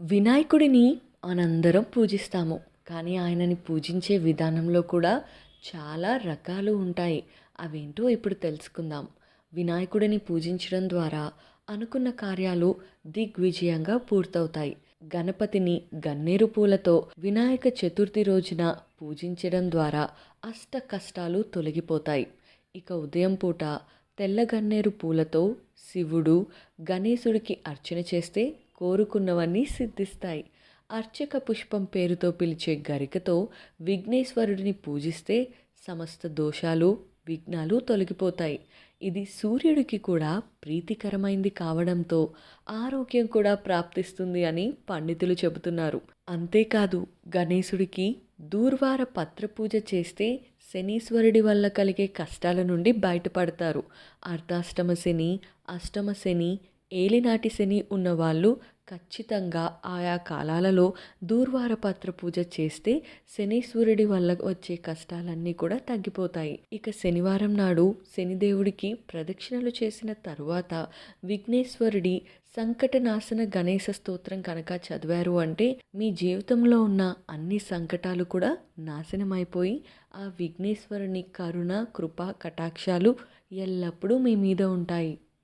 వినాయకుడిని మనందరం పూజిస్తాము. కానీ ఆయనని పూజించే విధానంలో కూడా చాలా రకాలు ఉంటాయి. అవేంటో ఇప్పుడు తెలుసుకుందాం. వినాయకుడిని పూజించడం ద్వారా అనుకున్న కార్యాలు దిగ్విజయంగా పూర్తవుతాయి. గణపతిని గన్నేరు పూలతో వినాయక చతుర్థి రోజున పూజించడం ద్వారా అష్ట కష్టాలు తొలగిపోతాయి. ఇక ఉదయం పూట తెల్ల గన్నేరు పూలతో శివుడు గణేశుడికి అర్చన చేస్తే కోరుకున్నవన్నీ సిద్ధిస్తాయి. అర్చక పుష్పం పేరుతో పిలిచే గరికతో విఘ్నేశ్వరుడిని పూజిస్తే సమస్త దోషాలు విఘ్నాలు తొలగిపోతాయి. ఇది సూర్యుడికి కూడా ప్రీతికరమైంది కావడంతో ఆరోగ్యం కూడా ప్రాప్తిస్తుంది అని పండితులు చెబుతున్నారు. అంతేకాదు గణేశుడికి దూర్వార పత్ర పూజ చేస్తే శనీశ్వరుడి వల్ల కలిగే కష్టాల నుండి బయటపడతారు. అర్ధాష్టమ శని అష్టమ శని ఏలినాటి శని ఉన్నవాళ్ళు ఖచ్చితంగా ఆయా కాలాలలో దూర్వారపత్ర పూజ చేస్తే శనీశ్వరుడి వల్ల వచ్చే కష్టాలన్నీ కూడా తగ్గిపోతాయి. ఇక శనివారం నాడు శనిదేవుడికి ప్రదక్షిణలు చేసిన తరువాత విఘ్నేశ్వరుడి సంకటనాశన గణేశ స్తోత్రం కనుక చదివారు అంటే మీ జీవితంలో ఉన్న అన్ని సంకటాలు కూడా నాశనమైపోయి ఆ విఘ్నేశ్వరుని కరుణ కృప కటాక్షాలు ఎల్లప్పుడూ మీ మీద ఉంటాయి.